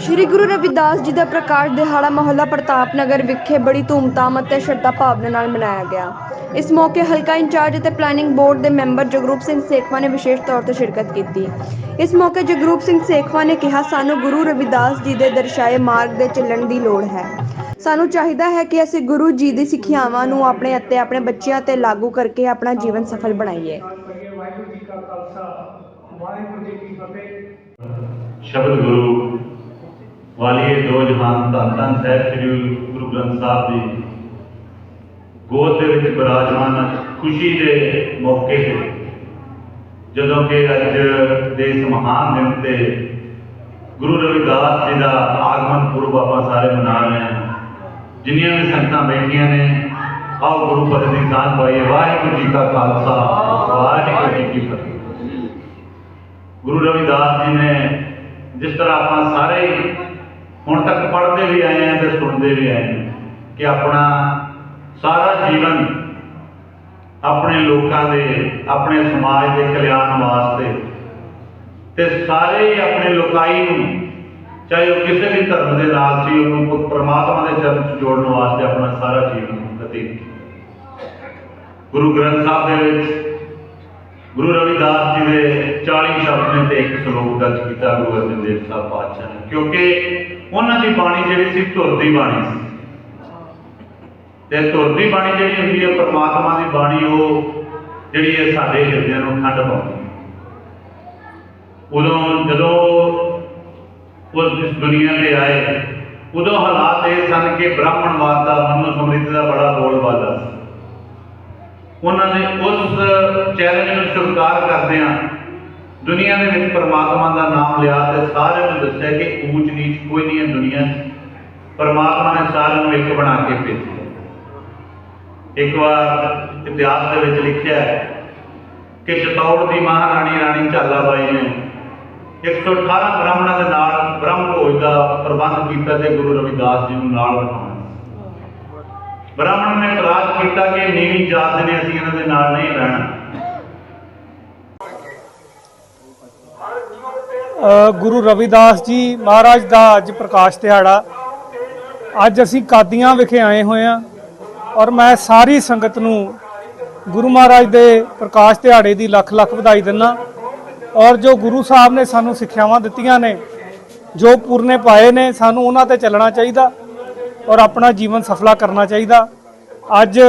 ਸ਼੍ਰੀ ਗੁਰੂ ਰਵਿਦਾਸ ਜੀ ਦਾ ਪ੍ਰਕਾਸ਼ ਦਿਹਾੜਾ ਮਹੱਲਾ ਪ੍ਰਤਾਪ ਨਗਰ ਵਿਖੇ ਬੜੀ ਧੂਮਧਾਮ ਅਤੇ ਸ਼ਰਧਾ ਭਾਵਨਾ ਨਾਲ ਮਨਾਇਆ ਗਿਆ। ਇਸ ਮੌਕੇ ਹਲਕਾ ਇੰਚਾਰਜ ਅਤੇ ਪਲੈਨਿੰਗ ਬੋਰਡ ਦੇ ਮੈਂਬਰ ਜਗਰੂਪ ਸਿੰਘ ਸੇਖਵਾ ਨੇ ਵਿਸ਼ੇਸ਼ ਤੌਰ ਤੇ ਸ਼ਿਰਕਤ ਕੀਤੀ। ਇਸ ਮੌਕੇ ਜਗਰੂਪ ਸਿੰਘ ਸੇਖਵਾ ਨੇ ਕਿਹਾ, ਸਾਨੂੰ ਗੁਰੂ ਰਵਿਦਾਸ ਜੀ ਦੇ ਦਰਸਾਏ ਮਾਰਗ ਦੇ ਚੱਲਣ ਦੀ ਲੋੜ ਹੈ। ਸਾਨੂੰ ਚਾਹੀਦਾ ਹੈ ਕਿ ਅਸੀਂ ਗੁਰੂ ਜੀ ਦੀ ਸਿੱਖਿਆਵਾਂ ਨੂੰ ਆਪਣੇ ਅਤੇ ਆਪਣੇ ਬੱਚਿਆਂ ਤੇ ਲਾਗੂ ਕਰਕੇ ਆਪਣਾ ਜੀਵਨ ਸਫਲ ਬਣਾਈਏ। ਵਾਹਿਗੁਰੂ ਜੀ ਕੀ ਫਤਿਹ ਸ਼ਬਦ ਗੁਰੂ ਵਾਲੀਏ ਦੋ ਜਹਾਨ ਧੰਨ ਧੰਨ ਸਾਹਿਬ ਸ੍ਰੀ ਗੁਰੂ ਗ੍ਰੰਥ ਸਾਹਿਬ ਜੀ। ਗੋਦ ਦੇ ਵਿੱਚ ਬਿਰਾਜਮਾਨ ਖੁਸ਼ੀ ਦੇ ਮੌਕੇ ਤੇ। ਜਦੋਂ ਕਿ ਅੱਜ ਦੇ ਮਹਾਨ ਦਿਨ ਤੇ ਗੁਰੂ ਰਵਿਦਾਸ ਜੀ ਦਾ ਆਗਮਨ ਪੁਰਬ ਆਪਾਂ ਸਾਰੇ ਮਨਾ ਰਹੇ ਹਾਂ। ਜਿੰਨੀਆਂ ਵੀ ਸੰਗਤਾਂ ਬੈਠੀਆਂ ਨੇ, ਆਓ ਗੁਰੂ ਪਦ ਦੀ ਸਾਂਝ ਪਾਈਏ। ਵਾਹਿਗੁਰੂ ਜੀ ਕਾ ਖਾਲਸਾ, ਵਾਹਿਗੁਰੂ ਜੀ ਕੀ ਫਤਿਹ। ਗੁਰੂ ਰਵਿਦਾਸ ਜੀ ਨੇ ਜਿਸ ਤਰ੍ਹਾਂ ਆਪਾਂ ਸਾਰੇ ਹੁਣ ਤੱਕ ਪੜ੍ਹਦੇ ਵੀ ਆਏ ਹਾਂ ਤੇ ਸੁਣਦੇ ਵੀ ਆਏ ਹਾਂ ਕਿ ਆਪਣਾ ਸਾਰਾ ਜੀਵਨ ਆਪਣੇ ਲੋਕਾਂ ਦੇ, ਆਪਣੇ ਸਮਾਜ ਦੇ ਕਲਿਆਣ ਵਾਸਤੇ ਤੇ ਸਾਰੇ ਆਪਣੇ ਲੋਕਾਈ ਨੂੰ, ਚਾਹੇ ਉਹ ਕਿਸੇ ਵੀ ਧਰਮ ਦੇ ਨਾਲ ਸੀ, ਉਹਨੂੰ ਪਰਮਾਤਮਾ ਦੇ ਚਰਨ 'ਚ ਜੋੜਨ ਵਾਸਤੇ ਆਪਣਾ ਸਾਰਾ ਜੀਵਨ ਬਤੀਤ ਗੁਰੂ ਗ੍ਰੰਥ ਸਾਹਿਬ ਦੇ ਵਿੱਚ ਗੁਰੂ ਰਵਿਦਾਸ ਜੀ ਦੇ 40 ਸ਼ਬਦ ਤੇ ਇੱਕ ਸ਼ਲੋਕ ਦਰਜ ਕੀਤਾ, ਗੁਰੂ ਅਰਜਨ ਦੇਵ ਸਾਹਿਬ ਪਾਤਸ਼ਾਹ ਨੇ। ਕਿਉਂਕਿ ਉਹਨਾਂ ਦੀ ਬਾਣੀ ਜਿਹੜੀ ਸੀ, ਧੁਰ ਦੀ ਬਾਣੀ ਸੀ। ਤੇ ਧੁਰ ਦੀ ਬਾਣੀ ਜਿਹੜੀ ਹੁੰਦੀ ਹੈ ਪਰਮਾਤਮਾ ਦੀ ਬਾਣੀ, ਉਹ ਜਿਹੜੀ ਹੈ ਸਾਡੇ ਹਿਰਦਿਆਂ ਨੂੰ ਠੰਡ ਪਾਉਂਦੀ ਹੈ ਉਦੋਂ ਜਦੋਂ ਉਹ ਇਸ ਦੁਨੀਆ ਤੇ ਆਏ, ਉਦੋਂ ਹਾਲਾਤ ਇਹ ਸਨ ਕਿ ਬ੍ਰਾਹਮਣਵਾਦ ਦਾ ਮਨੁ ਸਮ੍ਰਿਤੀ ਦਾ ਬੜਾ ਬੋਲਬਾਲਾ ਸੀ। ਉਹਨਾਂ ਨੇ ਉਸ ਚੈਲੰਜ ਨੂੰ ਸਵੀਕਾਰ ਕਰਦਿਆਂ ਦੁਨੀਆ ਦੇ ਵਿੱਚ ਪਰਮਾਤਮਾ ਦਾ ਨਾਮ ਲਿਆ ਤੇ ਸਾਰਿਆਂ ਨੂੰ ਦੱਸਿਆ ਕਿ ਊਚ ਨੀਚ ਕੋਈ ਨਹੀਂ ਹੈ ਦੁਨੀਆ 'ਚ। ਪਰਮਾਤਮਾ ਨੇ ਸਾਰਿਆਂ ਨੂੰ ਇੱਕ ਬਣਾ ਕੇ ਭੇਜਿਆ। ਇੱਕ ਵਾਰ ਇਤਿਹਾਸ ਦੇ ਵਿੱਚ ਲਿਖਿਆ ਕਿ ਚਤੌੜ ਦੀ ਮਹਾਰਾਣੀ ਰਾਣੀ ਝਾਲਾਬਾਈ ਨੇ 118 ਬ੍ਰਾਹਮਣਾਂ ਦੇ ਨਾਲ ਬ੍ਰਹਮ ਭੋਜ ਦਾ ਪ੍ਰਬੰਧ ਕੀਤਾ ਤੇ ਗੁਰੂ ਰਵਿਦਾਸ ਜੀ ਨੂੰ ਨਾਲ ਬਿਠਾਉਣਾ ਬ੍ਰਾਹਮਣ ਨੇ ਇਤਰਾਜ਼ ਕੀਤਾ ਕਿ ਨੀਵੀਂ ਜਾਤ ਦੇ ਨੇ, ਅਸੀਂ ਇਹਨਾਂ ਦੇ ਨਾਲ ਨਹੀਂ ਰਹਿਣਾ। ਗੁਰੂ ਰਵਿਦਾਸ ਜੀ ਮਹਾਰਾਜ ਦਾ ਅੱਜ ਪ੍ਰਕਾਸ਼ ਦਿਹਾੜਾ। ਅੱਜ ਅਸੀਂ ਕਾਦੀਆਂ ਵਿਖੇ ਆਏ ਹੋਏ ਹਾਂ ਔਰ ਮੈਂ ਸਾਰੀ ਸੰਗਤ ਨੂੰ ਗੁਰੂ ਮਹਾਰਾਜ ਦੇ ਪ੍ਰਕਾਸ਼ ਦਿਹਾੜੇ ਦੀ ਲੱਖ ਲੱਖ ਵਧਾਈ ਦਿੰਦਾ ਔਰ ਜੋ ਗੁਰੂ ਸਾਹਿਬ ਨੇ ਸਾਨੂੰ ਸਿੱਖਿਆਵਾਂ ਦਿੱਤੀਆਂ ਨੇ, ਜੋ ਪੁਰਨੇ ਪਾਏ ਨੇ, ਸਾਨੂੰ ਉਹਨਾਂ ਤੇ ਚੱਲਣਾ ਚਾਹੀਦਾ। ਔਰ ਆਪਣਾ ਜੀਵਨ ਸਫਲਾ ਕਰਨਾ ਚਾਹੀਦਾ। ਅੱਜ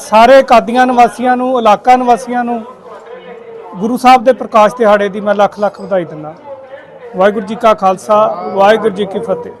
ਸਾਰੇ ਕਾਦੀਆਂ ਨਿਵਾਸੀਆਂ ਨੂੰ, ਇਲਾਕਾ ਨਿਵਾਸੀਆਂ ਨੂੰ ਗੁਰੂ ਸਾਹਿਬ ਦੇ ਪ੍ਰਕਾਸ਼ ਦਿਹਾੜੇ ਦੀ ਮੈਂ ਲੱਖ ਲੱਖ ਵਧਾਈ ਦਿੰਦਾ। ਵਾਹਿਗੁਰੂ ਜੀ ਕਾ ਖਾਲਸਾ, ਵਾਹਿਗੁਰੂ ਜੀ ਕੀ ਫਤਿਹ।